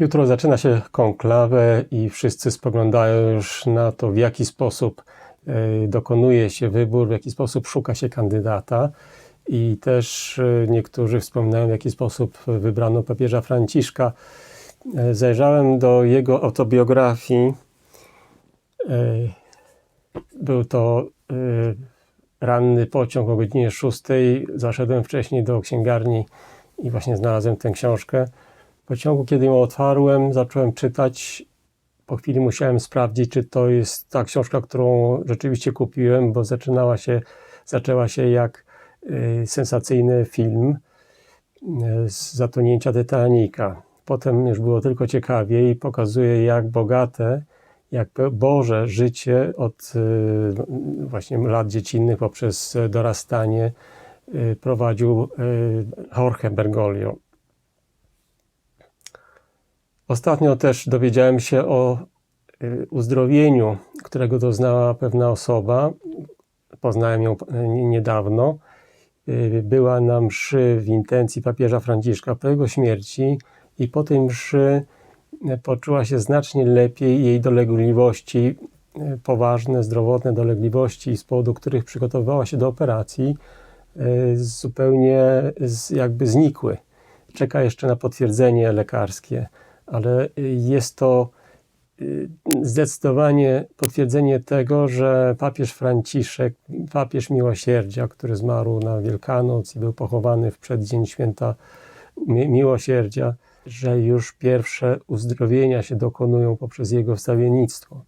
Jutro zaczyna się konklawę i wszyscy spoglądają już na to, w jaki sposób e, dokonuje się wybór, w jaki sposób szuka się kandydata. I też e, niektórzy wspominają, w jaki sposób wybrano papieża Franciszka. E, Zajrzałem do jego autobiografii. Był to ranny pociąg o godzinie 6. Zaszedłem wcześniej do księgarni i właśnie znalazłem tę książkę. Pociągu, kiedy ją otwarłem, zacząłem czytać. Po chwili musiałem sprawdzić, czy to jest ta książka, którą rzeczywiście kupiłem, bo zaczynała się, zaczęła się jak y, sensacyjny film y, z zatonięcia Titanica. Potem już było tylko ciekawiej i pokazuje, jak bogate, jak Boże życie od y, właśnie lat dziecinnych poprzez dorastanie prowadził Jorge Bergoglio. Ostatnio też dowiedziałem się o y, uzdrowieniu, którego doznała pewna osoba. Poznałem ją y, niedawno. Y, Była na mszy w intencji papieża Franciszka po jego śmierci i po tej mszy y, poczuła się znacznie lepiej. Jej dolegliwości, y, poważne, zdrowotne dolegliwości, z powodu których przygotowywała się do operacji, zupełnie jakby znikły. Czeka jeszcze na potwierdzenie lekarskie, ale y, jest to y, zdecydowanie potwierdzenie tego, że papież Franciszek, papież miłosierdzia, który zmarł na Wielkanoc i był pochowany w przeddzień święta Mi- miłosierdzia, że już pierwsze uzdrowienia się dokonują poprzez jego wstawiennictwo.